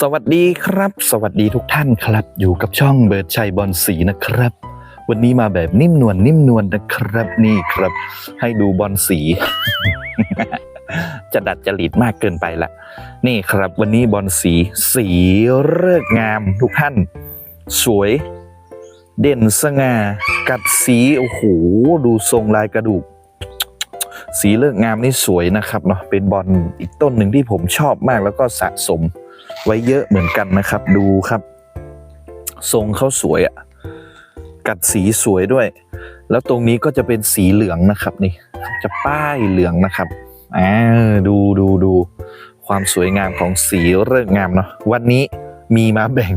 สวัสดีครับ สวัสดีทุกท่านครับ อยู่กับช่องเบิร์ดชัยบอลสีนะครับ วันนี้มาแบบนิ่มนวลนิ่มนวลนะครับนี่ครับ ให้ดูบอลสี จะดัดจริตมากเกินไปละนี่ครับ วันนี้บอลสี สีเลิกงามทุกท่าน สวย เด่นสง่ากัดสีโอ้โหดูทรงลายกระดูกสีเลิกงามนี่สวยนะครับเนาะเป็นบอลอีกต้นหนึ่งที่ผมชอบมากแล้วก็สะสม ไว้เยอะเหมือนกันนะครับ ดูครับ ทรงเขาสวยอะ่ะกัดสีสวยด้วย แล้วตรงนี้ก็จะเป็นสีเหลืองนะครับนี่ จะป้ายเหลืองนะครับอ่าดูดูดูความสวยงามของสีเริกษ์งามเนาะวันนี้มีมาแบ่ง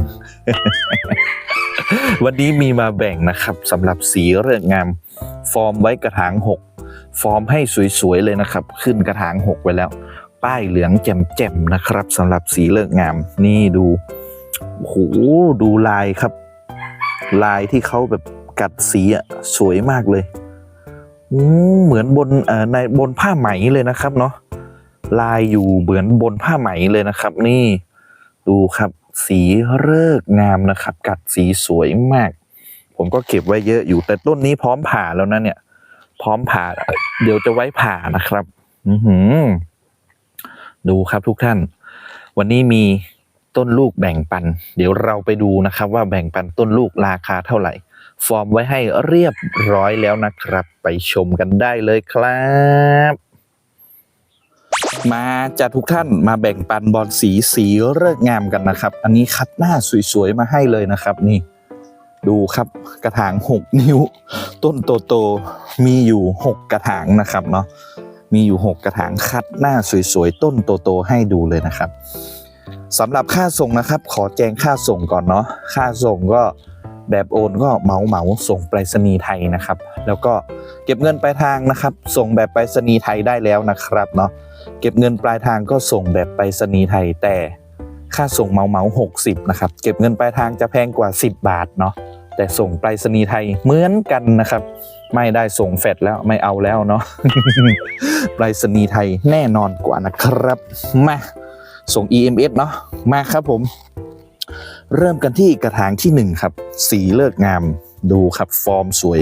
วันนี้มีมาแบ่งนะครับสำหรับสีเริกษ์งาม ฟอร์มไว้กระถางหกฟอร์มให้สวยๆเลยนะครับ ขึ้นกระถางหกไว้แล้ว ป้ายเหลืองแจ่มๆนะครับสำหรับสีเลิกงาม นี่ดูโอ้โหดูลายครับ ลายที่เขาแบบกัดสีอะสวยมากเลยเหมือนบนในบนผ้าไหมเลยนะครับเนาะลายอยู่เหมือนบนผ้าไหมเลยนะครับ นี่ ดูครับ สีเลิกงามนะครับ กัดสีสวยมาก ผมก็เก็บไว้เยอะอยู่แต่ต้นนี้พร้อมผ่าแล้วนะเนี่ย พร้อมผ่า เดี๋ยวจะไว้ผ่านะครับ อือหือ ดูครับทุกท่าน วันนี้มีต้นลูกแบ่งปัน เดี๋ยวเราไปดูนะครับว่าแบ่งปันต้นลูกราคาเท่าไหร่ ฟอร์มไว้ให้เรียบร้อยแล้วนะครับ ไปชมกันได้เลยครับ มาจากทุกท่านมาแบ่งปันบอลสีสีเลิกษ์งามกันนะครับ อันนี้คัดหน้าสวยๆมาให้เลยนะครับนี่ดูครับกระถาง 6 นิ้ว ต้นโตๆมีอยู่ 6 กระถางนะครับเนาะ มีอยู่ 6 กระถางคัดหน้าสวยๆ ต้นโตๆให้ดูเลยนะครับสำหรับค่าส่งนะครับ ขอแจ้งค่าส่งก่อนเนาะค่าส่งก็แบบโอนก็เหมาเหมาส่งไปรษณีย์ไทยนะครับ แล้วก็เก็บเงินปลายทางนะครับ ส่งแบบไปรษณีย์ไทยได้แล้วนะครับเนาะเก็บเงินปลายทางก็ส่งแบบไปรษณีย์ไทยแต่ค่าส่งเหมาเหมาหกสิบนะครับ เก็บเงินปลายทางจะแพงกว่า 10 บาทเนาะแต่ส่งไปรษณีย์ไทยเหมือนกันนะครับ ไม่ได้ส่งแฟดแล้วไม่เอาแล้วเนาะไปรษณีย์ไทยแน่นอนกว่านะครับมาส่ง EMS เนาะมาครับผม เริ่มกันที่กระถางที่ 1 ครับ สีเลิกงามดูครับฟอร์มสวย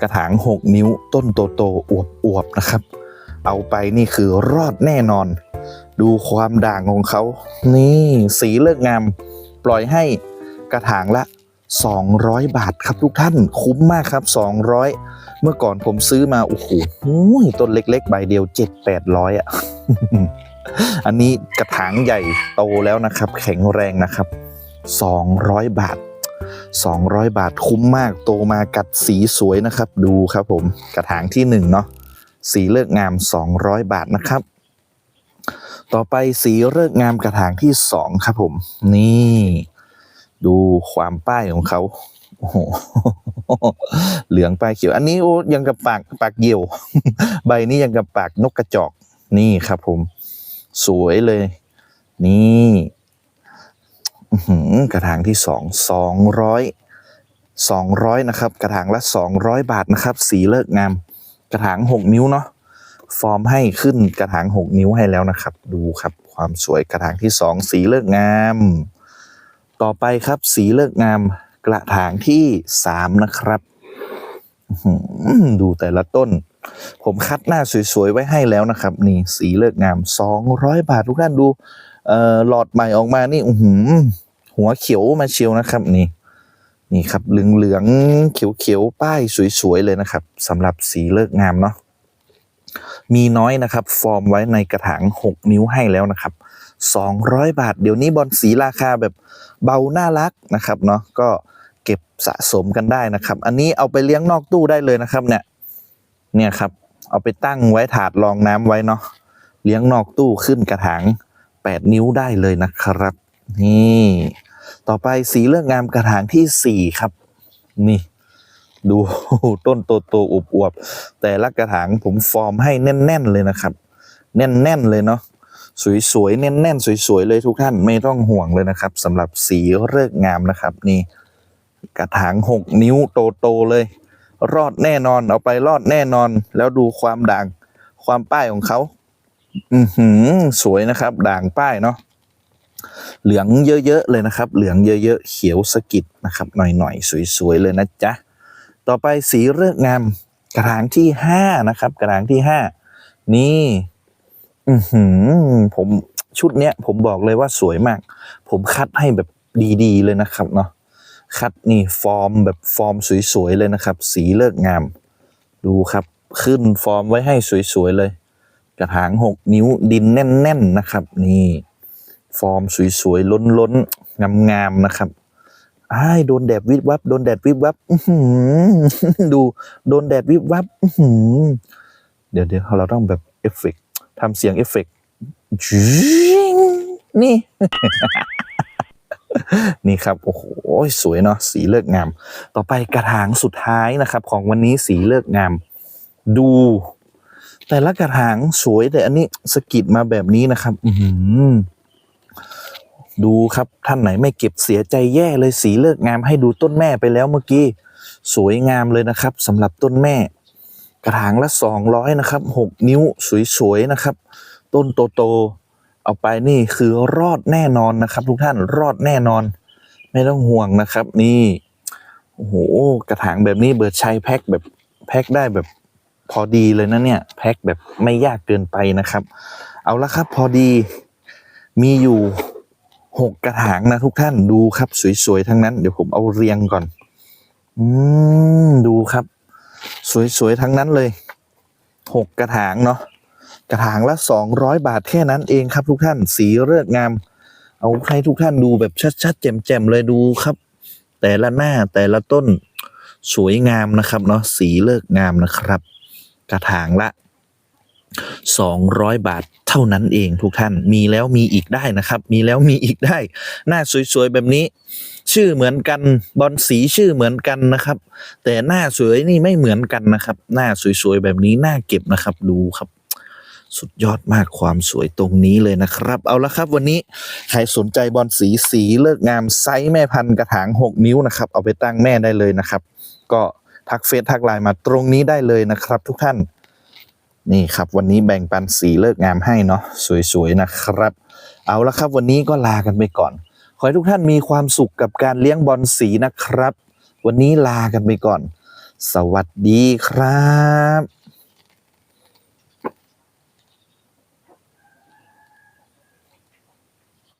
กระถาง 6 นิ้วต้นโตโตๆอวบอวบๆนะครับ เอาไปนี่คือรอดแน่นอน ดูความด่างของเขา นี่สีเลิกงาม ปล่อยให้กระถางละ 200 บาทครับทุกท่านคุ้มมากครับ 200 เมื่อก่อนผมซื้อมา โอ้โหต้นเล็ก ๆ ใบเดียว 7 800 อะ อันนี้กระถางใหญ่โตแล้วนะครับ แข็งแรงนะครับ 200 บาท 200 บาทคุ้มมากโตมากัดสีสวยนะครับ ดูครับผมกระถางที่หนึ่งเนาะสีเลิกงาม 200 บาทนะครับ ต่อไปสีเลิกงามกระถางที่สองครับผม นี่ ดูความป้ายของเขาโอ้โหเหลืองป้ายเขียว อันนี้โอ้ยังกับปากปากเหยี่ยว ใบนี้ยังกับปากนกกระจอกนี่ครับ ผม สวยเลย นี่กระถางที่สองสองร้อยสองร้อยนะครับ กระถางละสองร้อยบาทนะครับ สีเลิกงาม กระถางหกนิ้วเนาะฟอร์มให้ขึ้นกระถางหกนิ้วให้แล้วนะครับ ดูครับ ความสวยกระถางที่สองสีเลิกงาม ต่อไปครับสีเลิกงามกระถางที่สามนะครับ ดูแต่ละต้น ผมคัดหน้าสวยๆ ไว้ให้แล้วนะครับ นี่สีเลิกงาม200บาททุกท่านดูเอ่อหลอดใหม่ออกมานี่อืหัวเขียวมาเชียวนะครับนี่นี่ครับเหลืองๆเขียวๆป้ายสวยๆเลยนะครับสำหรับสีเลิกงามเนาะมีน้อยนะครับ ฟอร์มไว้ในกระถาง 6 นิ้วให้แล้วนะครับ 200 บาท เดี๋ยวนี้บอลสีราคาแบบเบาน่ารักนะครับเนาะก็เก็บสะสมกันได้นะครับ อันนี้เอาไปเลี้ยงนอกตู้ได้เลยนะครับเนี่ยเนี่ยครับเอาไปตั้งไว้ถาดรองน้ำไว้เนาะเลี้ยงนอกตู้ขึ้นกระถาง 8 นิ้วได้เลยนะครับ นี่ ต่อไปสีเลือกงามกระถางที่ 4 ครับ นี่ ดูต้นโตโตๆอวบๆแต่ละกระถางผมฟอร์มให้แน่น ๆ เลยนะครับ แน่น ๆ เลยเนาะ สวยๆแน่นๆสวยๆเลยทุกท่านไม่ต้องห่วงเลยนะครับสำหรับสีเลิกงามนะครับ นี่ กระถาง6นิ้วโตๆเลย รอดแน่นอนเอาไปรอดแน่นอน แล้วดูความด่างความป้ายของเขาอือหือสวยนะครับ ด่างป้ายเนาะเหลืองเยอะๆเลยนะครับ เหลืองเยอะๆเขียวสะกิดนะครับหน่อยๆสวยๆเลยนะจ๊ะต่อไปสีเลือกงามกระถางที่ห้านะครับ กระถางที่ห้านี่ อือหือผมชุดเนี้ย ผมบอกเลยว่าสวยมาก ผมคัดให้แบบดีๆ เลยนะครับเนาะคัดนี่ฟอร์มแบบฟอร์มสวยๆเลยนะครับ สีเลิกงาม ดูครับ ขึ้นฟอร์มไว้ให้สวยๆเลย กระถางหกนิ้วดินแน่น ๆนะครับ นี่ ฟอร์มสวยๆล้นๆงามๆนะครับอ้ายโดนแดดวิบวับโดนแดดวิบวับอื้อหือดูโดนแดดวิบวับอื้อหือเดี๋ยวเดี๋ยวเราต้องแบบเอฟเฟก ทำเสียงเอฟเฟกต์จิงนี่ นี่ครับ โอ้โห สวยเนาะสีเลิกงาม ต่อไปกระถางสุดท้ายนะครับ ของวันนี้สีเลิกงาม ดู แต่ละกระถางสวยแต่อันนี้สะกิดมาแบบนี้นะครับ อือหือดูครับท่านไหนไม่เก็บเสียใจแย่เลยสีเลิกงามให้ดูต้นแม่ไปแล้วเมื่อกี้ สวยงามเลยนะครับสำหรับต้นแม่ กระถางละสองร้อยนะครับหกนิ้วสวยๆนะครับ ต้นโตๆเอาไปนี่คือรอดแน่นอนนะครับ ทุกท่านรอดแน่นอน ไม่ต้องห่วงนะครับ นี่โอ้โหกระถางแบบนี้เบิร์ดชัยแพ็คแบบแพ็คได้แบบพอดีเลยนะเนี่ยแพ็คแบบไม่ยากเกินไปนะครับ เอาละครับพอดีมีอยู่หกกระถางนะทุกท่านดูครับ สวยๆทั้งนั้น เดี๋ยวผมเอาเรียงก่อน อืมดูครับ สวยๆ ทั้งนั้นเลยหกกระถางเนาะกระถางละสองร้อยบาทแค่นั้นเองครับทุกท่านสีเลือกงาม เอาให้ทุกท่านดูแบบชัดๆแจ่มๆเลยดูครับ แต่ละหน้าแต่ละต้นสวยงามนะครับเนาะสีเลือกงามนะครับ กระถางละสองร้อยบาท ท่านั้นเองทุกท่านมีแล้วมีอีกได้นะครับ มีแล้วมีอีกได้ หน้าสวยๆแบบนี้ ชื่อเหมือนกันบอลสีชื่อเหมือนกันนะครับ แต่หน้าสวยนี่ไม่เหมือนกันนะครับ หน้าสวยๆแบบนี้น่าเก็บนะครับดูครับสุดยอดมากความสวยตรงนี้เลยนะครับ เอาละครับวันนี้ใครสนใจบอลสีสีเลิกงามไซส์แม่พันกระถาง 6 นิ้วนะครับ เอาไปตั้งแม่ได้เลยนะครับ ก็ทักเฟซทักไลน์มาตรงนี้ได้เลยนะครับ ทุกท่าน นี่ครับวันนี้แบ่งปันสีเลิกงามให้เนาะสวยๆนะครับ เอาละครับวันนี้ก็ลากันไปก่อน ขอให้ทุกท่านมีความสุขกับการเลี้ยงบอลสีนะครับ วันนี้ลากันไปก่อน สวัสดีครับ